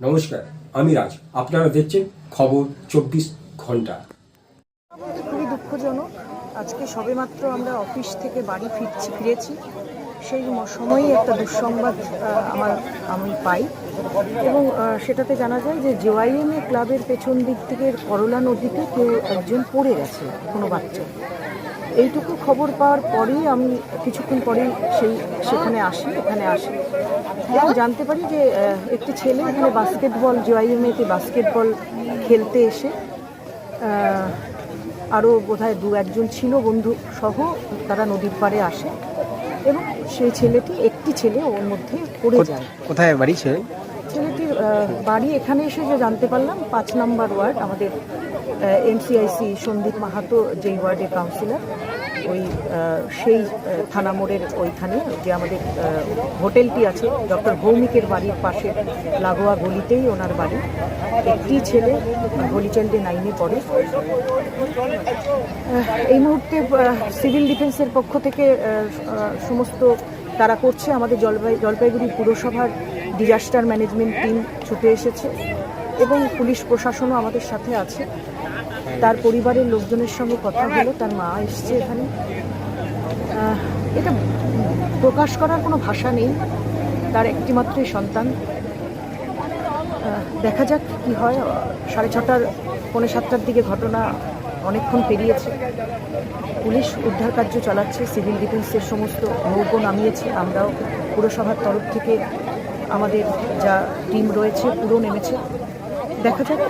নমস্কার, আমি রাজ। আপনারা দেখছেন খবর চব্বিশ ঘণ্টা। খুবই দুঃখজনক। আজকে সবেমাত্র আমরা অফিস থেকে বাড়ি ফিরছি, ফিরেছি। সেই সময়েই একটা দুঃসংবাদ আমার, আমি পাই। এবং সেটাতে জানা যায় যে জেওয়াইএমএ ক্লাবের পেছন দিক থেকে করলা নদীতে কেউ একজন পড়ে গেছে, কোনো বাচ্চা। এইটুকু খবর পাওয়ার পরেই আমি কিছুক্ষণ পরেই সেই সেখানে আসি এখানে আসি। এবং জানতে পারি যে একটি ছেলে এখানে বাস্কেটবল জেওয়াইএমএতে বাস্কেটবল খেলতে এসে আরও বোধহয় দু একজন ছিল বন্ধু সহ তারা নদীর পাড়ে আসে এবং সেই ছেলেটি একটি ছেলে ওর মধ্যে পড়ে যায়। কোথায় বাড়ি ছেলে ছেলেটির বাড়ি এখানে এসে যে জানতে পারলাম পাঁচ নাম্বার ওয়ার্ড আমাদের এনসিআইসি সন্দীপ মাহাতো যেই ওয়ার্ডের কাউন্সিলর, ওই সেই থানা মোড়ের ওইখানে যে আমাদের হোটেলটি আছে, ডক্টর ভৌমিকের বাড়ির পাশে লাগোয়া গলিতেই ওনার বাড়ি। একটি ছেলে গলিচাইল্ডে নাইনে পড়ে। এই মুহূর্তে সিভিল ডিফেন্সের পক্ষ থেকে সমস্ত তারা করছে। আমাদের জলপাই, জলপাইগুড়ি পুরসভার ডিজাস্টার ম্যানেজমেন্ট টিম ছুটে এসেছে। এবং পুলিশ প্রশাসনও আমাদের সাথে আছে। তার পরিবারের লোকজনের সঙ্গে কথা হলো, তার মা এসছে এখানে। এটা প্রকাশ করার কোনো ভাষা নেই। তার একটিমাত্রই সন্তান। দেখা যাক কি হয়। সাড়ে ছটার, পৌনে সাতটার দিকে ঘটনা অনেকক্ষণ পেরিয়েছে। পুলিশ উদ্ধার কার্য চালাচ্ছে, সিভিল ডিফেন্সের সমস্ত নৌকো নামিয়েছে। আমরাও পুরসভার তরফ থেকে আমাদের যা টিম রয়েছে, পুরো নেমেছে। দেখা যাক।